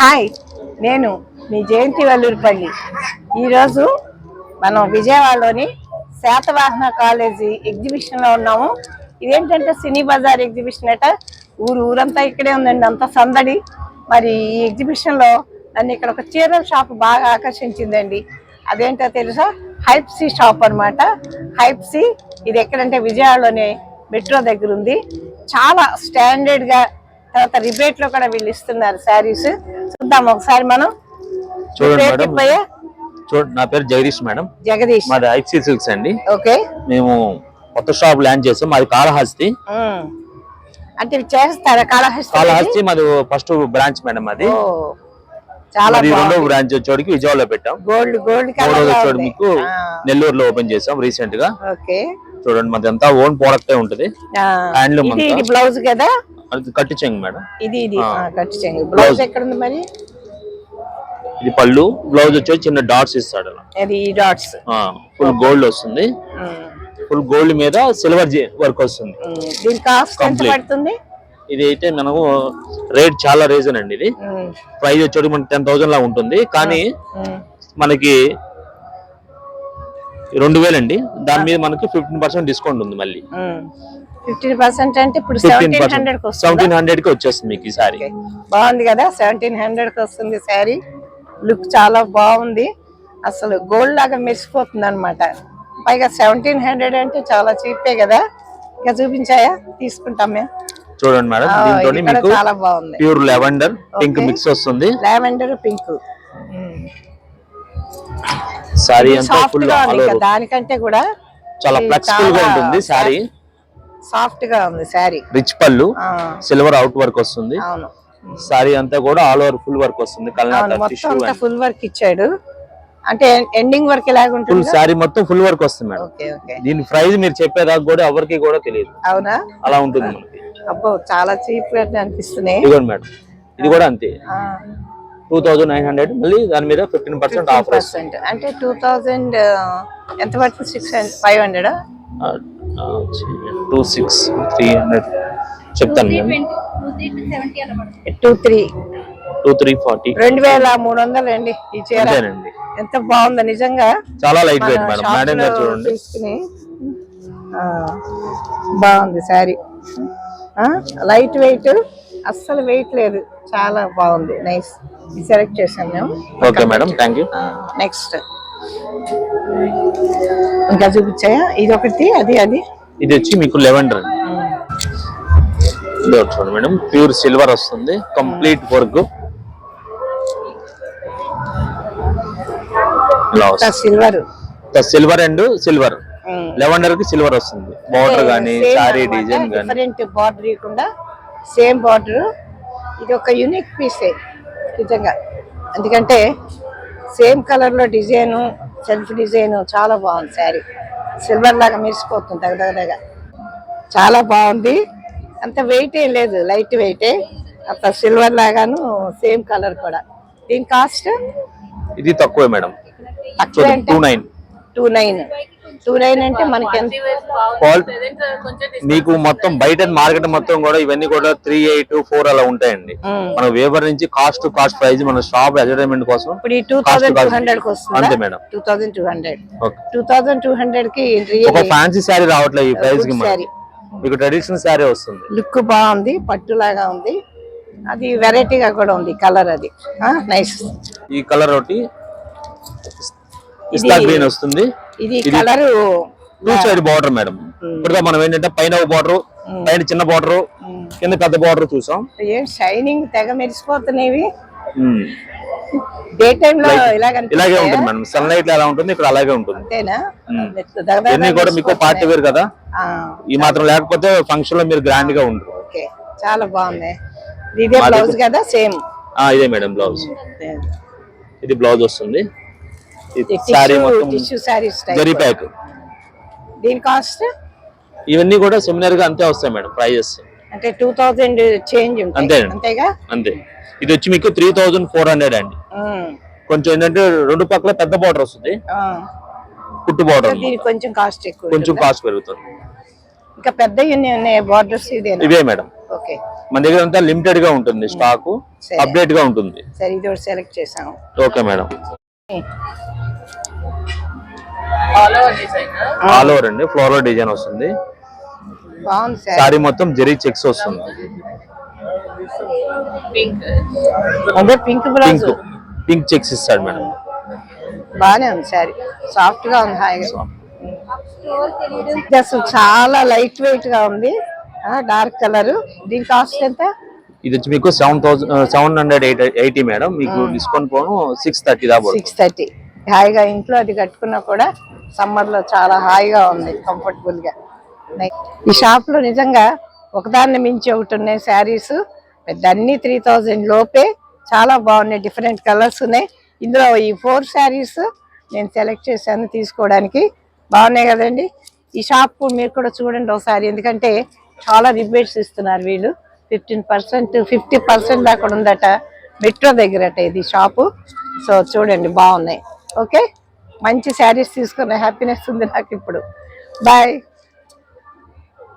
Hi నేను మీ జయంతి వల్లూరుపల్లి. ఈరోజు మనం విజయవాడలోని శాతవాహన కాలేజీ ఎగ్జిబిషన్లో ఉన్నాము. ఇదేంటంటే సినీ బజార్ ఎగ్జిబిషన్ అట. ఊరు ఊరంతా ఇక్కడే ఉందండి అంత సందడి. మరి ఈ ఎగ్జిబిషన్లో నన్ను ఇక్కడ ఒక చీరల షాప్ బాగా ఆకర్షించిందండి. అదేంటో తెలుసా? హైప్సీ షాప్ అనమాట హైప్సీ ఇది ఎక్కడంటే విజయవాడలోనే మెట్రో దగ్గర ఉంది చాలా స్టాండర్డ్గా తర్వాత రిబేట్లో కూడా వీళ్ళు ఇస్తున్నారు శారీస్. చూద్దాం ఒకసారి మనం. చూడండి? చూడండి నా పేరు జగదీష్ మేడం. జగదీష్. మాది ఐఫ్సీ సిల్క్స్ అండి. ఓకే. మేము కొత్త షాప్ ల్యాండ్ చేసాం. మాది కాళహస్తి. అంటే చేస్తారా కాళహస్తి? కాళహస్తి మాది ఫస్ట్ బ్రాంచ్ మేడం అది ఓ, చాలా రెండో బ్రాంచ్ వచ్చేటికి విజయవాడలో పెట్టాం. గోల్డ్ గోల్డ్ మూడోది కలర్ వచ్చేటి మీకు నెల్లూరులో ఓపెన్ చేసాం రీసెంట్గా ఓకే. చూడండి మాది అంతా ఓన్ ప్రోడక్ట్ ఉంటది. ఇది బ్లౌజ్ కదా? అది కట్టి చెంగు మేడం. ఇది ఇది. కట్టు చెంగు. బ్లౌజ్ ఎక్కడ ఉంది మరి? ఇది పళ్ళు. బ్లౌజ్ వచ్చేసి చిన్న డాట్స్ ఇస్తాడు అది ఈ డాట్స్ ఫుల్ గోల్డ్ వస్తుంది. ఫుల్ గోల్డ్ మీద సిల్వర్ వర్క్ వస్తుంది. దీని కాస్ట్ ఎంత. పడుతుంది? ఇది అయితే మనకు రేట్ చాలా రీజన్ అండి ఇది. ప్రైస్ వచ్చేది మనకి టెన్ థౌసండ్ లా ఉంటుంది. కానీ. మనకి రెండు వేలు అండి దాని మీద మనకి ఫిఫ్టీన్ పర్సెంట్ డిస్కౌంట్ ఉంది మళ్ళీ. ఫిఫ్టీన్ పర్సెంట్ అంటే ఇప్పుడు సెవెంటీన్ హండ్రెడ్కి సెవెంటీన్ హండ్రెడ్కి వచ్చేస్తుంది మీకు ఈ సారీ. బాగుంది కదా? సెవెంటీన్ హండ్రెడ్కి వస్తుంది శారీ లుక్ చాలా బాగుంది. అసలు గోల్డ్ లాగా మెరిసిపోతుంది అనమాట పైగా సెవెంటీన్ హండ్రెడ్ అంటే చాలా చీపే కదా? ఇంకా చూపించాయా? తీసుకుంటాం మేము. చూడండి మేడం దీంతో మీకు చాలా బాగుంది. Pure lavender pink. మిక్స్ వస్తుంది. లావెండర్ పింక్ సారీ అంతా ఫుల్ ఆల్ ఓవర్ దానికంటే కూడా చాలా ఫ్లెక్సిబుల్గా ఉంటుంది సారీ సాఫ్ట్గా ఉంది sari rich pallu silver out work వస్తుంది. అవును. సారీ అంతా కూడా ఆల్ ఓవర్ ఫుల్ వర్క్ వస్తుంది అంతా ఫుల్ వర్క్ ఇచ్చాడు. అంటే ఎండింగ్ వర్క్ ఎలాగ ఫుల్ ఉంటుంది సారీ మొత్తం ఫుల్ వర్క్ వస్తుంది మేడం ఓకే ఓకే. దీని ప్రైస్ మీరు చెప్పేదాకా కూడా ఎవరికి కూడా తెలియదు. అవునా? అలా ఉంటుంది మనకి. అబ్బో చాలా చీప్గా అనిపిస్తున్నాయి. ఇదిగోండి మేడం ఇది కూడా అంతే. టూ థౌజండ్ నైన్ హండ్రెడ్ మళ్ళీ దాని మీద ఫిఫ్టీన్ పర్సెంట్ ఆఫర్ పర్సెంట్. అంటే టూ థౌజండ్ ఎంత పడుతుంది? Six five hundred? Two six three hundred చెప్తాను two three two three forty. రెండు వేల మూడు వందలు అండి ఈ చీర. ఎంత బాగుందో నిజంగా. చాలా లైట్ వెయిట్ మేడం. మేడం గారు చూడండి. తీసుకుని బాగుంది శారీ. లైట్ వెయిట్ అస్సలు వెయిట్ లేదు. చాలా బాగుంది. నైస్ సెలెక్ట్ చేసాం మేము. Okay madam. Thank you next ఇంకా చూపించాయా? ఇది ఒకటి అది అది. ఇది వచ్చి మీకు లెవెండర్. చూడండి మేడం. ప్యూర్ సిల్వర్ వస్తుంది. Complete work. Silver. Silver and silver. లెవెండర్కి silver వస్తుంది. బార్డర్ గానీ సారీ డిజైన్ గానీ. డిఫరెంట్ బార్డర్ ఇవ్వకుండా సేమ్ బార్డర్. ఇది ఒక యూనిక్ పీసే నిజంగా. ఎందుకంటే సేమ్ కలర్లో డిజైన్ సెల్ఫ్ డిజైన్ చాలా బాగుంది శారీ. సిల్వర్ లాగా మెరిసిపోతుంది దగ్గర చాలా బాగుంది. అంత వెయిట్ ఏం లేదు లైట్ వెయిటే అంత సిల్వర్ లాగాను సేమ్ కలర్ కూడా. దీని కాస్ట్? ఇది తక్కువే madam. Two nine. Two nine. Two nine అంటే మనకి మీకు మొత్తం బయట మార్కెట్ మొత్తం కూడా ఇవన్నీ కూడా త్రీ ఎయిట్ ఫోర్ అలా ఉంటాయండి. మన వేబర్ నుంచి కాస్ట్ కాస్ట్ ప్రైస్ మన షాప్ అడ్వర్టైజ్మెంట్ కోసం ఇప్పుడు టూ థౌసండ్ టూ. హండ్రెడ్కి వస్తుంది? అంతే madam. Two thousand two hundred okay two thousand two హండ్రెడ్కి ఒక ఫ్యాన్సీ శారీ రావట్లేదు ఈ ప్రైస్కి మీకు ట్రెడిషనల్ శారీ వస్తుంది. లుక్ బాగుంది పట్టు లాగా ఉంది. అది వెరైటీగా కూడా ఉంది కలర్ అది. నైస్ ఈ కలర్ ఒకటి పిస్తా గ్రీన్ వస్తుంది. ఇది colour two side border madam. ఇప్పుడు మనం ఏంటంటే పైన ఒక బార్డర్ పైన చిన్న బార్డర్ కింద పెద్ద బార్డర్ చూసాం. ఏం షైనింగ్ తెగ మెరిసిపోతున్నాయి. డే టైమ్లో ఇలా ఇలాగే ఉంటుంది మేడం. సన్ లైట్ ఎలా ఉంటుంది ఇక్కడ అలాగే ఉంటుంది. ఇవన్నీ కూడా మీకు పార్టీ వేర్ కదా? ఈ మాత్రం లేకపోతే ఫంక్షన్లో మీరు గ్రాండ్గా ఉంటారు ఓకే చాలా బాగుంది. ఇదే బ్లౌజ్ కదా సేమ్ ఆ, ఇదే మేడం బ్లౌజ్ ఇది బ్లౌజ్ వస్తుంది. సారీ మొత్తం tissue sari style zari pack దీని కాస్ట్ ఇవన్నీ కూడా సెమినార్గా అంతే వస్తాయి మేడం ప్రైజెస్ అంటే టూ థౌజండ్ చేంజ్ అంతే. అంతేగా? అంతే. ఇది వచ్చి మీకు త్రీ థౌజండ్ ఫోర్ హండ్రెడ్ అండి. కొంచెం ఏంటంటే రెండు పక్కల పెద్ద బార్డర్ వస్తుంది. కుట్టు బార్డర్ కొంచెం కాస్ట్ ఎక్కువ కొంచెం? కాస్ట్ పెరుగుతుంది. ఇంకా పెద్ద బార్డర్స్ ఇదేనా? ఇవే మేడం. ఓకే. మన దగ్గర అంతా లిమిటెడ్గా ఉంటుంది స్టాక్. అప్డేట్గా ఉంటుంది. సరే ఇది సెలెక్ట్ చేసాము okay madam. All over design all over అండి ఫ్లోరల్ డిజైన్ వస్తుంది. సార్. మొత్తం జెరీ చెక్స్ వస్తుంది. పింక్ పింక్ చెక్స్ ఇస్తాడు మేడం. బాగానే ఉంది సారీ. సాఫ్ట్గా ఉంది హాయిగా. అసలు చాలా లైట్ వెయిట్గా ఉంది. డార్క్ కలర్ దీని కాస్ట్ ఎంత? ఇది వచ్చి మీకు seven thousand seven hundred eight eighty madam. మీకు డిస్కౌంట్ పోను సిక్స్ థర్టీ దాకా సిక్స్ థర్టీ హాయిగా ఇంట్లో అది కట్టుకున్నా కూడా సమ్మర్లో చాలా హాయిగా ఉంది కంఫర్టబుల్గా. ఈ షాప్లో నిజంగా ఒకదాన్ని మించి ఒకటి ఉన్నాయి శారీస్. పెద్ద అన్ని త్రీ థౌజండ్ లోపే చాలా బాగున్నాయి డిఫరెంట్ కలర్స్ ఉన్నాయి. ఇందులో ఈ ఫోర్ శారీస్ నేను సెలెక్ట్ చేశాను తీసుకోవడానికి. బాగున్నాయి కదండి. ఈ షాప్ మీరు కూడా చూడండి ఒకసారి ఎందుకంటే చాలా రిబేట్స్ ఇస్తున్నారు వీళ్ళు. ఫిఫ్టీన్ పర్సెంట్ ఫిఫ్టీ పర్సెంట్ దాకా ఉందట మెట్రో దగ్గరట ఇది షాపు సో చూడండి బాగున్నాయి. ఓకే? మంచి శారీస్ తీసుకున్న హ్యాపీనెస్ ఉంది నాకు ఇప్పుడు బాయ్